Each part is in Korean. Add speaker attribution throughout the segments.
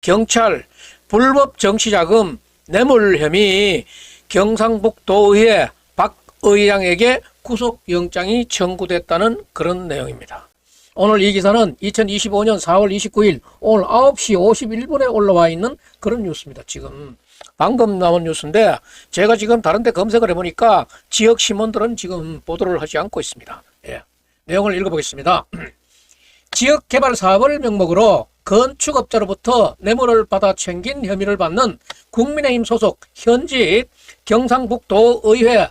Speaker 1: 경찰 불법 정치자금 뇌물 혐의 경상북도의회 박 의장에게 구속영장이 청구됐다는 그런 내용입니다. 오늘 이 기사는 2025년 4월 29일 오늘 9시 51분에 올라와 있는 그런 뉴스입니다. 지금 방금 나온 뉴스인데 제가 지금 다른 데 검색을 해보니까 지역 신문들은 지금 보도를 하지 않고 있습니다. 예. 내용을 읽어보겠습니다. 지역 개발 사업을 명목으로 건축업자로부터 뇌물을 받아 챙긴 혐의를 받는 국민의힘 소속 현직 경상북도 의회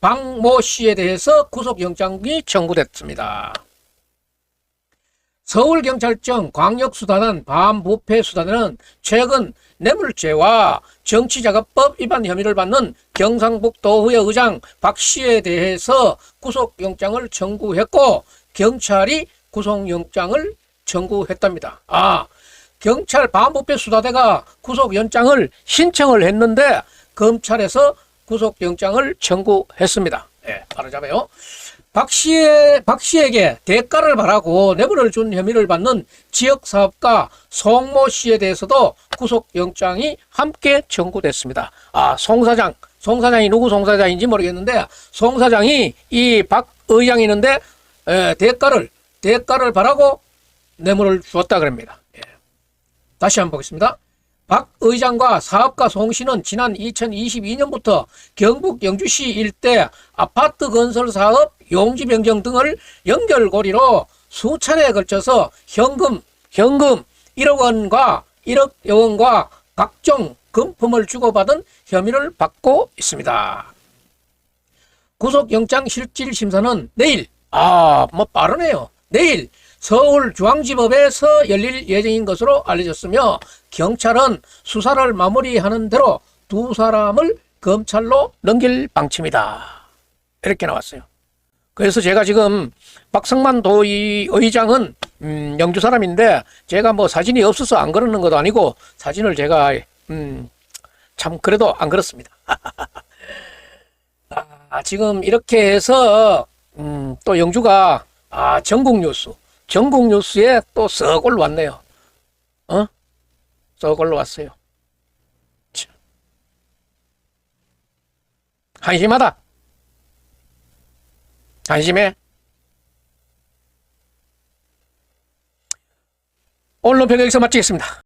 Speaker 1: 박모 씨에 대해서 구속영장이 청구됐습니다. 서울경찰청 광역수사단 반부패수사단은 최근 뇌물죄와 정치자금법 위반 혐의를 받는 경상북도의회 의장 박 씨에 대해서 구속영장을 청구했고 경찰이 구속영장을 청구했답니다. 아, 경찰 반부패 수사대가 구속영장을 신청을 했는데 검찰에서 구속영장을 청구했습니다. 예, 바로 잡아요. 박 씨의, 박 씨에게 대가를 바라고 뇌물을 준 혐의를 받는 지역사업가 송모 씨에 대해서도 구속영장이 함께 청구됐습니다. 아, 송 사장, 송 사장이 누구 송 사장인지 모르겠는데, 송 사장이 이 박 의장이 있는데, 에, 대가를, 대가를 바라고 뇌물을 주었다 그럽니다. 예. 다시 한번 보겠습니다. 박 의장과 사업가 송 씨는 지난 2022년부터 경북 영주시 일대 아파트 건설 사업 용지 변경 등을 연결고리로 수차례에 걸쳐서 현금, 현금 1억 원과 1억 원과 각종 금품을 주고받은 혐의를 받고 있습니다. 구속영장 실질심사는 내일, 아, 뭐 빠르네요. 내일 서울중앙지법에서 열릴 예정인 것으로 알려졌으며 경찰은 수사를 마무리하는 대로 두 사람을 검찰로 넘길 방침이다. 이렇게 나왔어요. 그래서 제가 지금 박성만 도의 의장은 음, 영주 사람인데 제가 뭐 사진이 없어서 안 그러는 것도 아니고 사진을 제가 음, 참 그래도 안 그렇습니다. 아, 지금 이렇게 해서 음, 또 영주가 아, 전국 뉴스 전국 뉴스에 또 썩 올라왔네요. 어? 썩 올라왔어요. 참. 한심하다. 한심해. 오늘 논평 여기서 마치겠습니다.